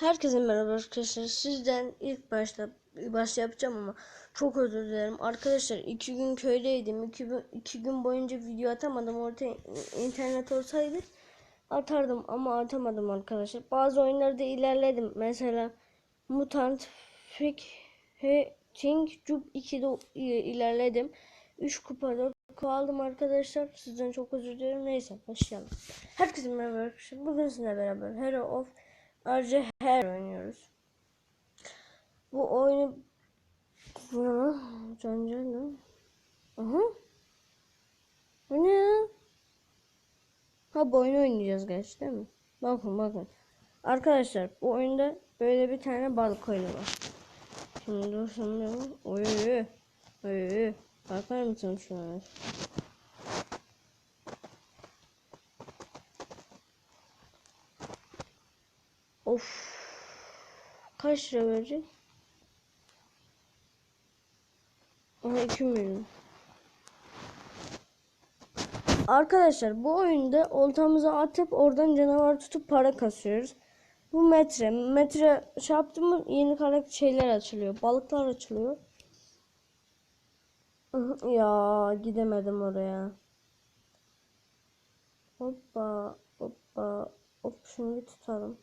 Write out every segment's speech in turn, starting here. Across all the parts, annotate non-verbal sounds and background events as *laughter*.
Herkese merhaba arkadaşlar. Sizden ilk başta başta yapacağım ama çok özür dilerim. Arkadaşlar iki gün köydeydim. İki, gün- iki gün boyunca video atamadım. Orada internet olsaydı atardım ama atamadım arkadaşlar. Bazı oyunlarda ilerledim. Mesela Mutant Fake Ting Cube 2'de ilerledim. 3 kupa 4 kupa aldım arkadaşlar. Sizden çok özür dilerim. Neyse başlayalım. Herkese merhaba arkadaşlar. Bugün sizinle beraber Hero of Ayrıca her oynuyoruz. Bu oyunu Bunu Cancel Aha. Bu ne? Ha bu oyunu oynayacağız gerçi değil mi? Bakın bakın. Arkadaşlar bu oyunda böyle bir tane balık oyunu var. Şimdi dur şimdi. Oy oy oy. Bakar mısın şuna? Of. Kaç lira verecek? Aha 2 milyon. Arkadaşlar bu oyunda oltamızı atıp oradan canavar tutup para kasıyoruz. Bu metre. Metre şey yaptım mı yeni karakter şeyler açılıyor. Balıklar açılıyor. Ya gidemedim oraya. Hoppa hoppa hop şunu bir tutalım.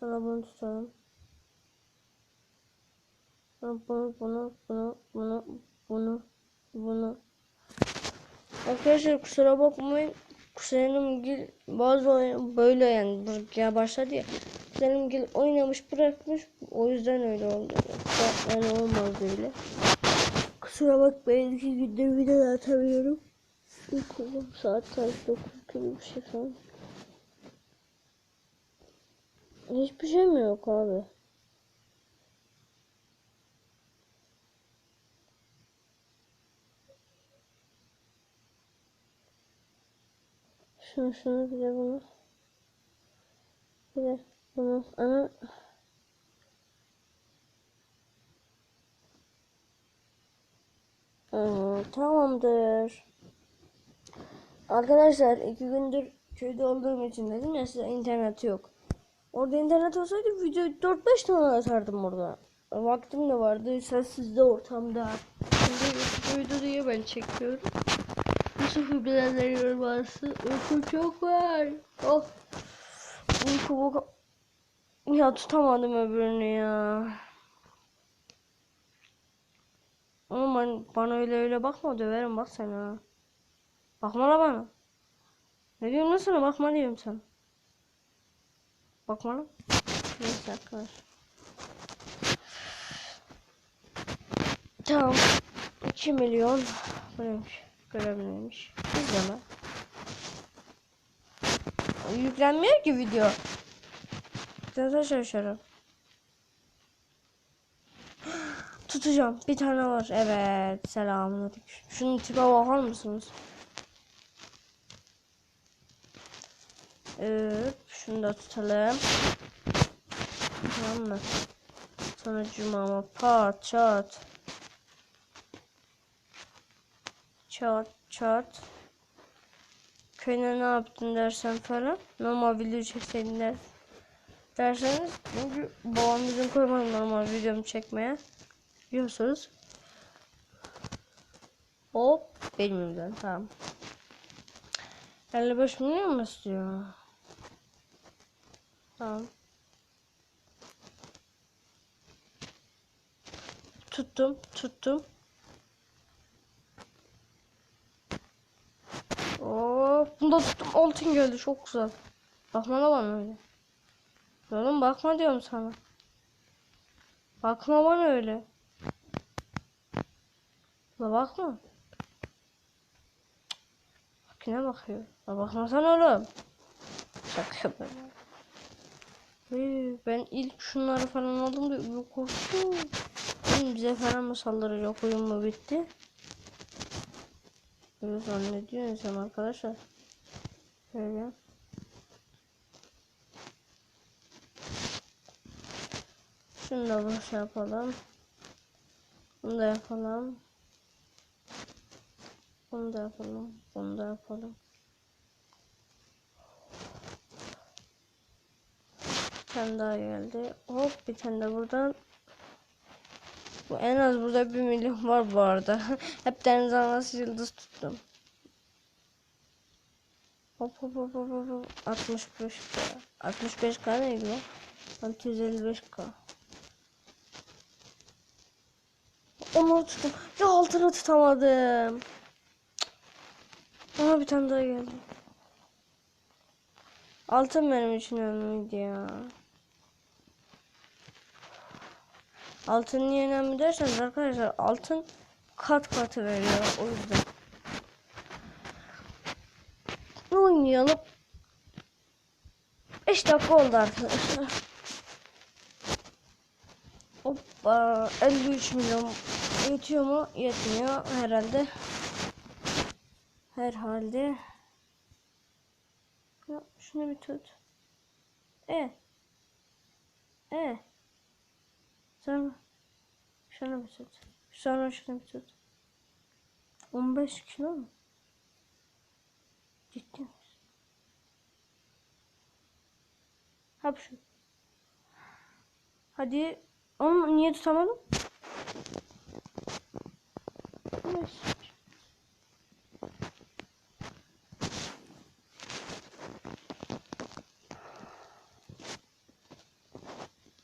Sana bunu tutalım. Bunu, bunu, bunu, bunu, bunu, bunu, bunu. Arkadaşlar kusura bakmayın. Kuzenim gil bazı oyun böyle yani ya başladı ya. Kuzenim gil oynamış bırakmış. O yüzden öyle oldu. Yani olmaz öyle. Kusura bakmayın iki günde video atamıyorum. Uykum saat saat 9 gibi bir şey falan. Hiçbir şey mi yok abi? Şunu şunu bir de bunu. Bir de bunu. Ana. Aa, tamamdır. Arkadaşlar iki gündür köyde olduğum için dedim ya size internet yok. Orada internet olsaydı video 4-5 tane atardım orada. Vaktim de vardı. Sessizde ortamda. Şimdi YouTube diye ben çekiyorum. Yusuf'u bilenler yorulması. Uykum çok var. Oh. Uykumu... Ya tutamadım öbürünü ya. Ama bana öyle öyle bakma döverim bak sen ha. Bakma la bana. Ne diyorum lan sana bakma diyorum sana. Bakma lan. Neyse arkadaş. Tamam. 2 milyon. Bu neymiş? Görev neymiş? İzleme. Yüklenmiyor ki video. Zaten şaşırırım. *gasps* Tutacağım. Bir tane var. Evet. Selamünaleyküm. Şunun tipe bakar mısınız? Evet. Şunu da tutalım. Tamam mı? Sonra cumama pat çat. Çat çat. Köyüne ne yaptın dersen falan. Normal video çekseydin der, derseniz. Çünkü babam bizim koymadı normal videomu çekmeye. Biliyorsunuz. Hop. Benim ben tamam. 55 milyon mu istiyor? Tamam. Tuttum, tuttum. Oo, bunda tuttum. Altın geldi. Çok güzel. Bakma da bana öyle. Oğlum bakma diyorum sana. Bakma bana öyle. La bakma. Bak yine bakıyor. La bakmasana oğlum. Şaka yapıyorum. Ben ilk şunları falan aldım da korktum. Oğlum bize falan mı saldıracak oyun mu bitti? Böyle zannediyor sen arkadaşlar. Şöyle. Şunu da boş yapalım. Bunu da yapalım. Bunu da yapalım. Bunu da yapalım. Tane daha geldi. Hop bir tane de buradan. Bu en az burada bir milyon var bu arada. *laughs* Hep deniz anası yıldız tuttum. Hop hop hop hop hop. hop. 65 k. 65 k neydi lan? 655 k. Onu tuttum. Ya altını tutamadım. Aha bir tane daha geldi. Altın benim için önemliydi ya. Altın niye önemli derseniz arkadaşlar altın kat katı veriyor o yüzden. Oynayalım. 5 dakika oldu arkadaşlar. Hoppa 53 milyon yetiyor mu? Yetmiyor herhalde. Herhalde. Ya şunu bir tut. E. E. Sonra şunu bir tut. Sonra şunu bir tut. 15 kilo mu? Ciddi misin? Hap şu. Hadi. Onu niye tutamadım? Neyse.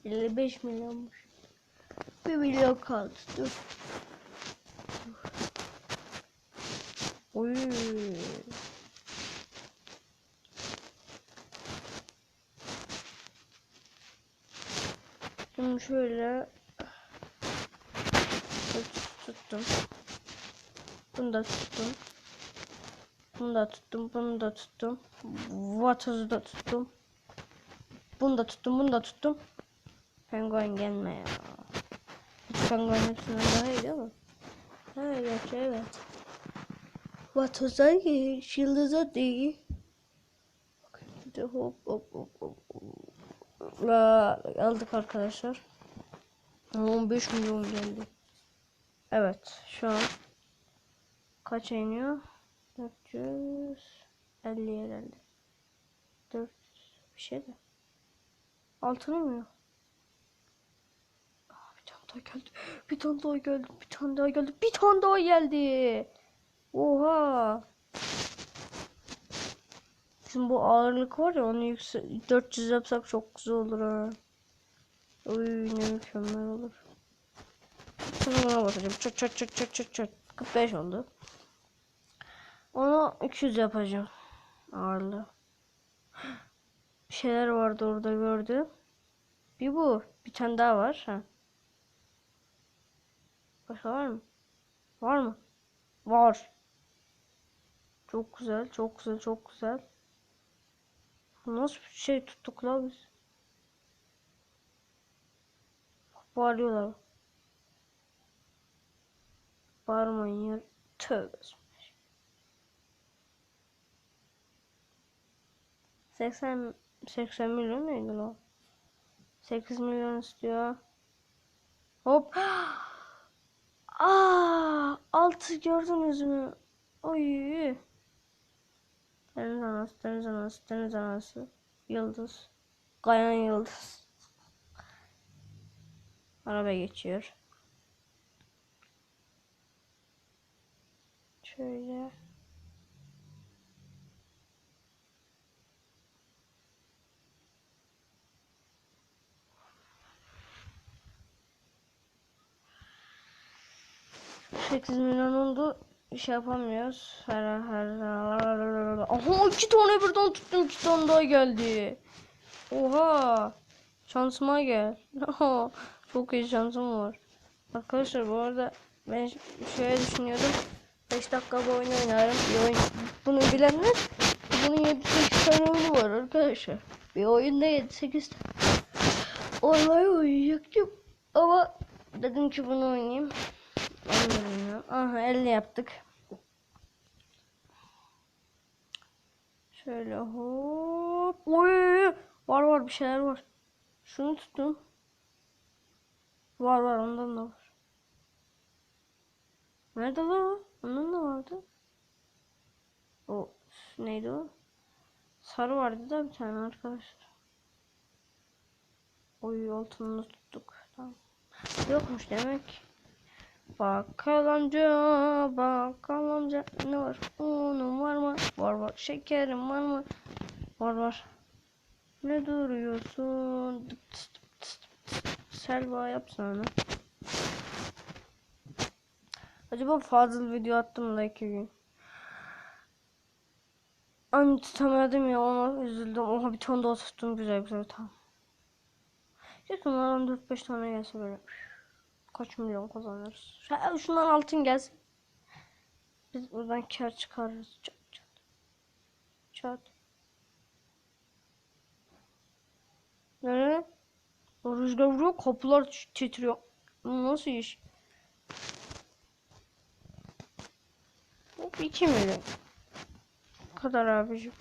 Elli beş milyonmuş. Bir milyon kaldı. Dur. Oy. Şimdi şöyle tut- tuttum. Bunu da tuttum. Bunu da tuttum. Bunu da tuttum. Vatozu da tuttum. Bunu da tuttum. Bunu da tuttum. Penguen gelme ya. Hiç penguen hepsinden daha iyi mi? Ha gerçi evet. Vatoza iyi. Yıldıza değil. Hop hop hop hop. La aldık arkadaşlar. 15 milyon geldi. Evet şu an kaça iniyor? 450'ye geldi. 400 bir şey de. Altına mı yok? Daha geldi. Bir tane daha geldi. Bir tane daha geldi. Bir tane daha geldi. Oha. Şimdi bu ağırlık var ya onu yüksek 400 yapsak çok güzel olur ha. Uy ne mükemmel olur. Şimdi buna basacağım. Çat çat çat çat çat çat. 45 oldu. Onu 200 yapacağım. Ağırlığı. Bir şeyler vardı orada gördüm. Bir bu. Bir tane daha var. Ha. Başka var mı? Var mı? Var. Çok güzel, çok güzel, çok güzel. Nasıl bir şey tuttuk la biz? Bağırıyorlar. Bağırmayın ya. Tövbe. 80 80 milyon neydi lan? 8 milyon istiyor. Hop. *gasps* Aa, altı gördünüz mü? Oy. Deniz anası, deniz anası, deniz anası. Yıldız. Kayan yıldız. Araba geçiyor. Şöyle. Sekiz milyon oldu. Şey yapamıyoruz. Her her Aha iki tane birden tuttum iki tane daha geldi. Oha. Şansıma gel. Çok iyi şansım var. Arkadaşlar bu arada ben şöyle düşünüyordum. 5 dakika bu oyunu oynarım. Oyun. Bunu bilenler bunun 7-8 tane oyunu var arkadaşlar. Bir oyunda 7-8 tane olay oynayacaktım. Ama dedim ki bunu oynayayım. Aha 50 yaptık. Şöyle hop. Oy! Var var bir şeyler var. Şunu tuttum. Var var ondan da var. Nerede var? Ondan da vardı. O neydi o? Sarı vardı da bir tane arkadaşlar. Oy altını tuttuk. Tamam. Yokmuş demek. Bakkal amca, bakkal amca ne var? Unun var mı? Var var. Şekerim var mı? Var var. Ne duruyorsun? Dıt tıt tıt tıt. Selva yapsana. Acaba fazla video attım da iki gün? Aynı tutamadım ya ona üzüldüm. Oha bir tane daha tuttum güzel güzel tamam. Keşke bunlardan 4-5 tane gelse böyle. Kaç milyon kazanırız. Şu- Şundan altın gelsin. Biz buradan kar çıkarırız. Çat çat. Çat. Ne? O rüzgar vuruyor kapılar tit- titriyor. Nasıl iş? Hop 2 milyon. Bu kadar abicim.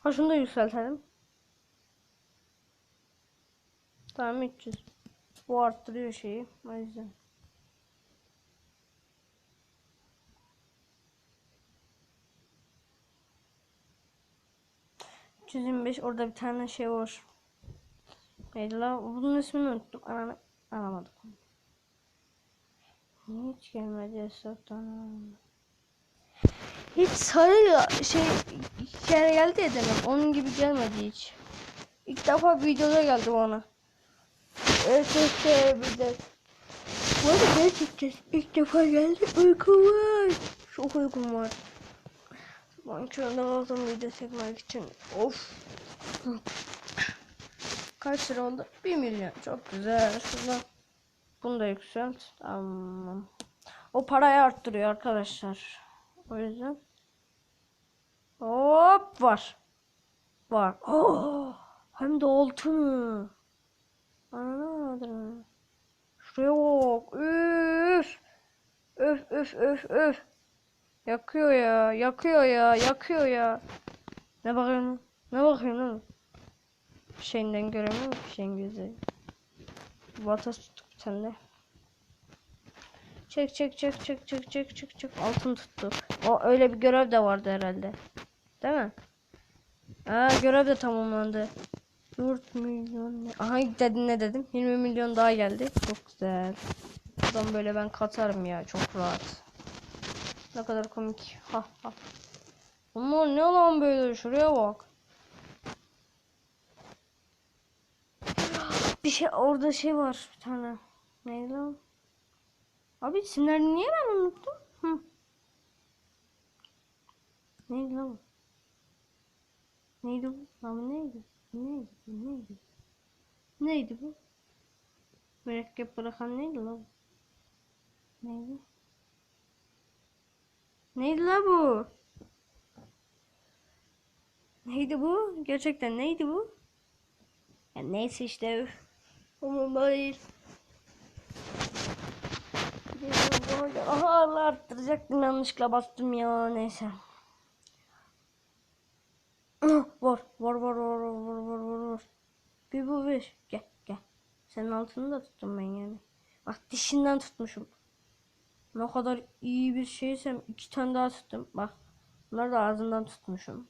Ha şunu da yükseltelim. Tamam 300. Bu arttırıyor şeyi. O yüzden. beş orada bir tane şey var. Neydi? Bunun ismini unuttum. Ananı alamadık. Hiç gelmedi hesaptan. Hiç sarı ya şey kere geldi ya demek. Onun gibi gelmedi hiç. İlk defa videoda geldi bana. De. Bu arada gerçekten ilk defa geldi. Uykum var. Çok uykum var. Ben köründe kaldım video çekmek için. Of. Kaç lira oldu? 1 milyon. Çok güzel. Şuradan bunu da yükselt. Tamam. O parayı arttırıyor arkadaşlar. O yüzden. Hop var. Var. Oh, hem de altın. Anlamadım. Şuraya bak. Üf. Öf öf öf öf. Yakıyor ya. Yakıyor ya. Yakıyor ya. Ne bakıyorsun? Ne bakıyorsun oğlum? Şeyinden göremiyorum ki şeyin gözü. Vatas tuttuk tane. Çek çek çek çek çek çek çek çek altın tuttuk. O öyle bir görev de vardı herhalde. Değil mi? Aa görev de tamamlandı. 4 milyon ne? Dedin ne dedim? 20 milyon daha geldi. Çok güzel. Buradan böyle ben katarım ya çok rahat. Ne kadar komik. Ha ha. Bunlar ne lan böyle şuraya bak. Bir şey orada şey var bir tane. Neydi lan? Abi isimlerini niye ben unuttum? Hı. Neydi lan? Neydi bu? Abi neydi? Neydi bu? Neydi? Neydi bu? Mürekkep bırakan neydi lan? Neydi? Neydi la bu? Neydi bu? Gerçekten neydi bu? Ya neyse işte. Umurumda değil. Aha arttıracaktım yanlışlıkla bastım ya neyse. Var var var var var var var var. Bir bu bir. Gel gel. Senin altını da tuttum ben yani. Bak dişinden tutmuşum. Ne kadar iyi bir şeysem iki tane daha tuttum. Bak bunları da ağzından tutmuşum.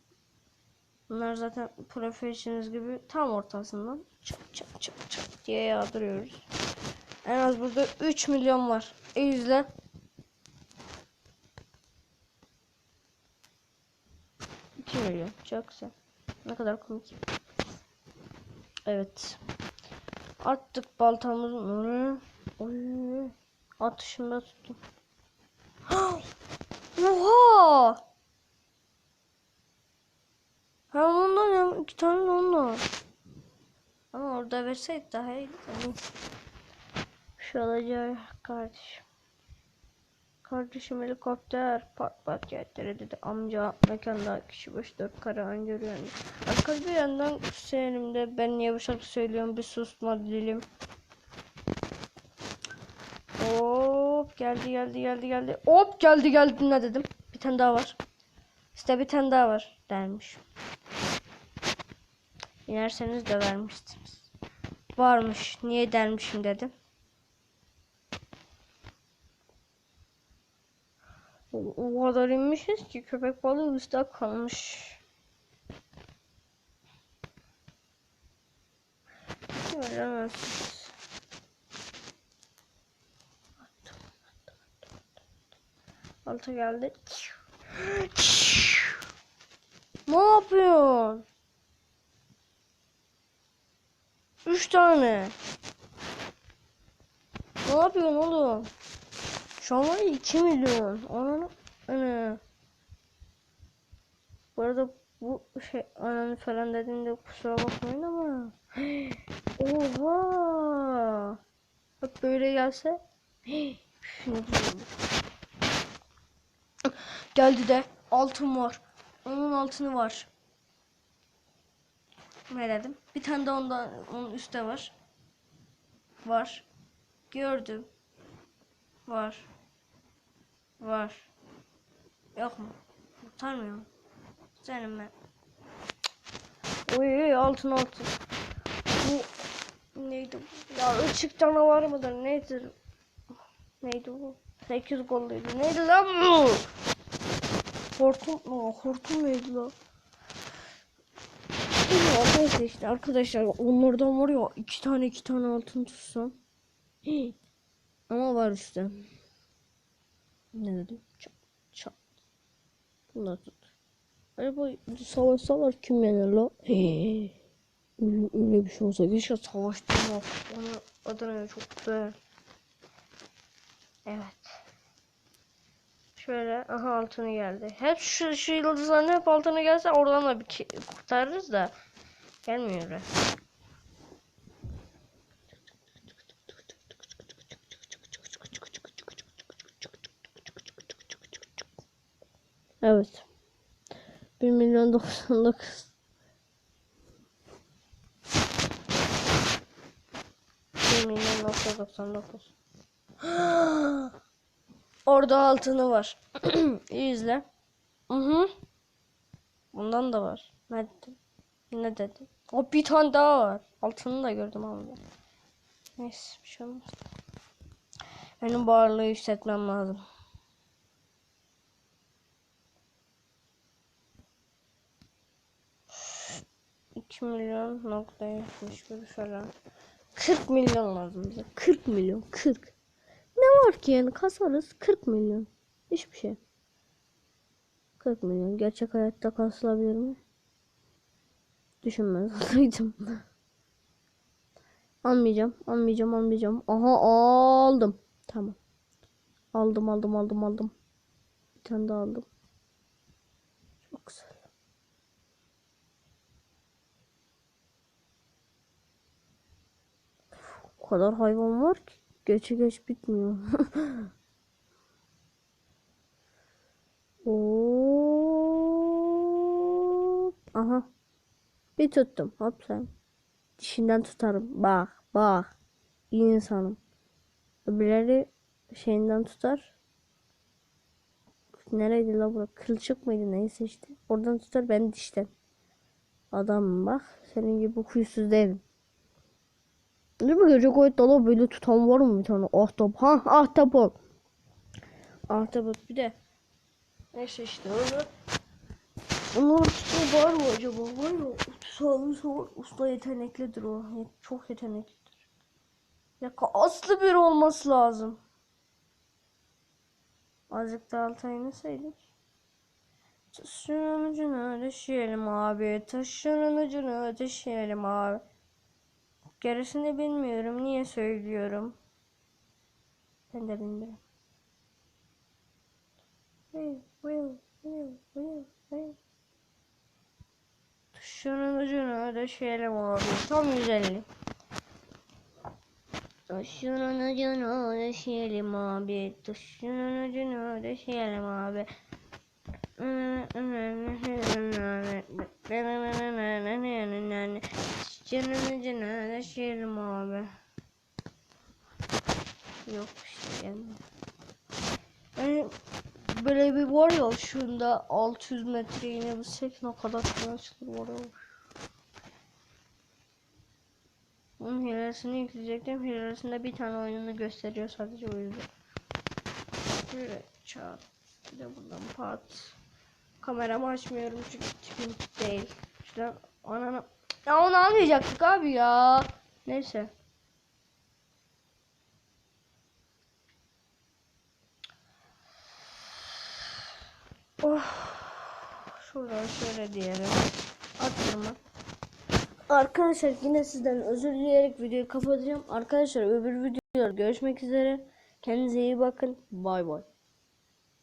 Bunlar zaten profesyonel gibi tam ortasından çık çık çık çık diye yağdırıyoruz. En az burada 3 milyon var. E yüzle 2. Çok güzel. Ne kadar komik. Evet. Attık baltamızı. Oy. Atışımda tuttum. Oha! Hem ondan hem iki tane de ondan. Ama orada verseydik daha iyiydi. Yani şu alacağı kardeşim. Kardeşim helikopter pat pat yerlere dedi amca mekanda kişi başı dört kare anca rüyanı. Arka bir yandan seninimde ben niye bu şarkı söylüyorum bir susma dilim. Hop geldi geldi geldi geldi. Hop geldi geldi ne dedim. Bir tane daha var. İşte bir tane daha var dermiş. İnerseniz de vermiştiniz. Varmış. Niye dermişim dedim. O, kadar inmişiz ki köpek balığı ıslak kalmış. Veremezsiniz. Alta geldi. Ne yapıyorsun? Üç tane. Ne yapıyorsun oğlum? Şu an var ya 2 milyon. Ananı ana. Bu arada bu şey ananı falan dediğimde kusura bakmayın ama. *gasps* Oha. Bak böyle gelse. *gasps* Diyeyim. Geldi de altın var. Onun altını var. Ne dedim? Bir tane de ondan onun üstte var. Var. Gördüm. Var. Var. Yok mu? Kurtarmıyor mu? Senin ben. Oy oy altın altın. Bu neydi bu? Ya ışık canavar mıdır? Neydi? Neydi bu? 8 golluydu. Neydi lan bu? Hortum mu? Hortum neydi lan? Neyse işte arkadaşlar onlardan var ya iki tane iki tane altın tutsam. *gasps* Ama var işte. Ne dedim? Çat. Çat. Bunlar tut. Acaba savaşsalar kim yener la? Hii. Öyle, öyle bir şey olsa keşke savaştırma. Onu Adana'ya çok güzel. Evet. Şöyle aha altını geldi. Hep şu, şu yıldızların hep altını gelse oradan da bir kurtarırız da. Gelmiyor öyle. Evet. 1 milyon 99. Bir milyon nokta doksan dokuz. *gasps* Orada altını var. *clears throat* İyi izle. Hı hı. Bundan da var. Ne dedim? Ne dedim? O bir tane daha var. Altını da gördüm ama. Neyse bir şey olmaz. Benim bu ağırlığı yükseltmem lazım. İki milyon nokta yetmiş bir falan. 40 milyon lazım bize. 40 milyon. 40. Ne var ki yani kasarız 40 milyon. Hiçbir şey. 40 milyon. Gerçek hayatta kasılabilir mi? Düşünmez olsaydım. *laughs* almayacağım. Almayacağım. Almayacağım. Aha aldım. Tamam. Aldım aldım aldım aldım. Bir tane daha aldım. Çok güzel. O kadar hayvan var ki. Geçe geç bitmiyor. *laughs* Hop. Aha. Bir tuttum. Hop sen. Dişinden tutarım. Bak bak. İyi insanım. Öbürleri şeyinden tutar. Nereydi la bura? Kılçık mıydı neyse işte. Oradan tutar ben dişten. Adam bak. Senin gibi huysuz değilim. Değil mi gece koyut dala böyle tutan var mı bir tane? Ahtap. Ha ahtapot. Ahtapot bir de. Neyse işte öyle. Onların tutuğu var mı acaba? Var mı? Sağlığı var. Usta yeteneklidir o. Çok yeteneklidir. Ya aslı bir olması lazım. Azıcık da alta ineseydik. Taşın ucuna düşelim abi. Taşın ucuna düşelim abi. Gerisini bilmiyorum. Niye söylüyorum? Ben de bilmiyorum. Tuşunun ucuna döşeyelim abi. Tam 150. Tuşunun ucuna döşeyelim abi. Tuşunun ucuna döşeyelim abi. Tuşunun ucuna döşeyelim abi. Yok işte. Yani böyle bir var ya şunda 600 metre inebilsek ne kadar kolay çıkır var ya. Onun hilesini yükleyecektim. Hilesinde bir tane oyununu gösteriyor sadece o yüzden. Böyle çat. Bir de buradan pat. Kameramı açmıyorum çünkü tipim değil. Şuradan ananı... Ya onu almayacaktık abi ya. Neyse. Oh. Şuradan şöyle diyelim. Atırma. Arkadaşlar yine sizden özür dileyerek videoyu kapatacağım. Arkadaşlar öbür videoda görüşmek üzere. Kendinize iyi bakın. Bay bay.